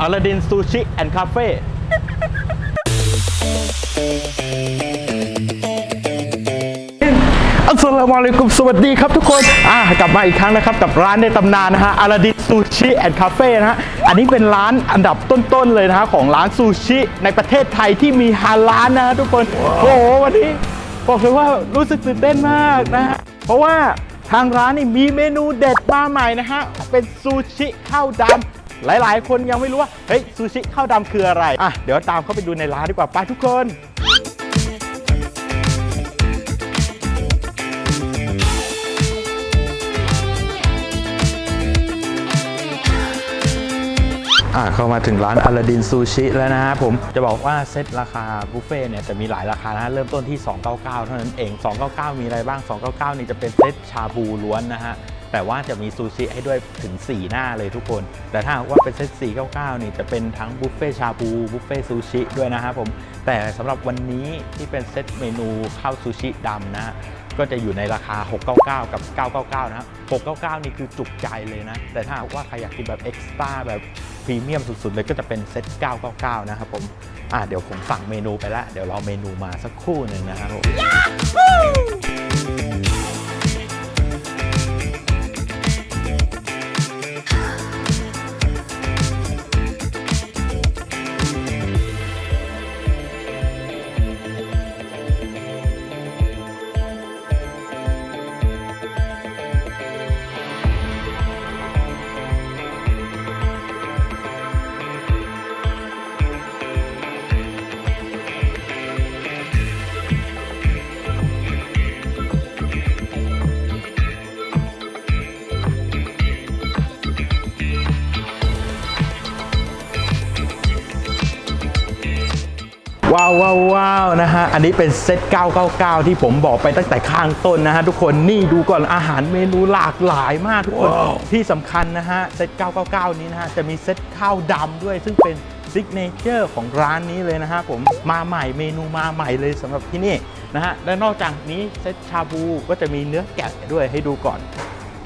อลาดินซูชิแอนด์คาเฟ่อัสลามุอะลัยกุมสวัสดีครับทุกคน อ่ากลับมาอีกครั้งนะครับ กับร้านในตำนานนะฮะอาลาดินซูชิแอนด์คาเฟ่นะฮะ อันนี้เป็นร้านอันดับต้น ๆ เลยนะฮะ ของร้านซูชิในประเทศไทยที่มีฮาลาลนะฮะทุกคน โอ้โห วันนี้ บอกเลยว่ารู้สึกตื่นเต้นมากนะฮะ เพราะว่าทางร้านนี่มีเมนูเด็ดมาใหม่นะฮะ เป็นซูชิข้าวดำ หลายๆ คนยังไม่รู้ว่า เฮ้ยซูชิข้าวดำคืออะไร อะ เดี๋ยวตามเข้าไปดูในร้านดีกว่าไปทุกคนอ่าเข้ามาถึงร้านอลาดินซูชิแล้วนะฮะผมจะบอกว่าเซตราคาบุฟเฟ่เนี่ยจะมีหลายราคานะฮะเริ่มต้นที่ 299 เท่านั้นเอง 299 มีอะไรบ้าง 299 นี่จะเป็นเซตชาบูล้วนนะฮะ แต่ว่าจะมีซูชิให้ด้วยถึง 4 หน้าเลยทุกคน แต่ถ้าว่าเป็นเซต499 นี่จะเป็นทั้งบุฟเฟ่ชาบูบุฟเฟ่ซูชิด้วยนะครับผม แต่สำหรับวันนี้ที่เป็นเซตเมนูข้าวซูชิดำนะก็จะอยู่ในราคา 699 กับ 999 นะ699 นี่คือจุกใจเลยนะ แต่ถ้าว่าใครอยากกินแบบเอ็กซ์ตร้าแบบพรีเมียมสุดๆ เลยก็จะเป็นเซต 999 นะครับผม อ่าเดี๋ยวผมสั่งเมนูไปแล้วเดี๋ยวรอเมนูมาสักครู่หนึ่งนะครับผม ว้าวว้าวว้าวนะฮะ อันนี้เป็นเซต 999 ที่ผมบอกไปตั้งแต่ข้างต้นนะฮะ ทุกคนนี่ดูก่อนอาหารเมนูหลากหลายมากทุกคน ที่สำคัญนะฮะ เซต 999 นี้นะฮะ จะมีเซตข้าวดำด้วยซึ่งเป็นซิกเนเจอร์ของร้านนี้เลยนะฮะผมมาใหม่เมนูมาใหม่เลยสำหรับที่นี่นะฮะ และนอกจากนี้เซตชาบูก็จะมีเนื้อแกะด้วยให้ดูก่อน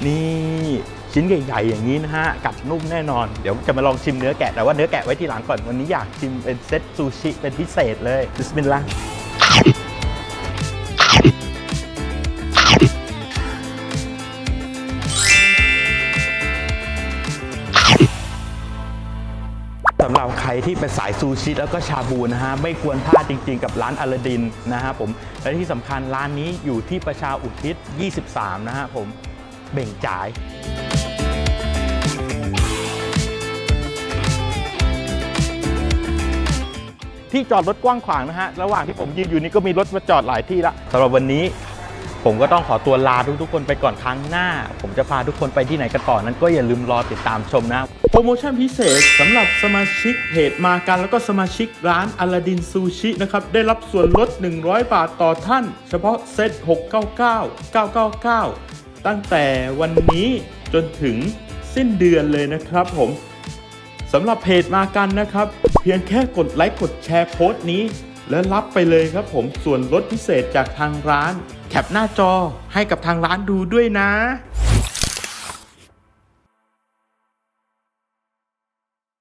นี่ ชิ้นใหญ่ ๆ อย่างนี้นะฮะ กัดนุ่มแน่นอน เดี๋ยวจะมาลองชิมเนื้อแกะ แต่ว่าเนื้อแกะไว้ที่หลังก่อน วันนี้อยากชิมเป็นเซตซูชิเป็นพิเศษเลยบิสมิลลาห์สำหรับใครที่เป็นสายซูชิแล้วก็ชาบูนะฮะ ไม่ควรพลาดจริง ๆ กับร้านอลาดินนะฮะผม และที่สำคัญร้านนี้อยู่ที่ประชาอุทิศ 23 นะฮะผมเบ่งจ่าย ที่จอดรถกว้างขวางนะฮะ ระหว่างที่ผมยืนอยู่นี่ก็มีรถมาจอดหลายที่ละสำหรับวันนี้ผมก็ต้องขอตัวลาทุกๆคนไปก่อนครั้งหน้า ผมจะพาทุกคนไปที่ไหนกันต่อนั้นก็อย่าลืมรอติดตามชมนะ โปรโมชั่นพิเศษสำหรับสมาชิกเพจมากัน แล้วก็สมาชิกร้านอลาดินซูชินะครับ ได้รับส่วนลด 100 บาทต่อท่าน เฉพาะเซต699 999 ตั้งแต่วันนี้จนถึงสิ้นเดือนเลยนะครับผมสำหรับเพจมากันนะครับ เพียงแค่กดไลค์กดแชร์โพสต์นี้ และรับไปเลยครับผมส่วนลดพิเศษจากทางร้าน แคปหน้าจอให้กับทางร้านดูด้วยนะ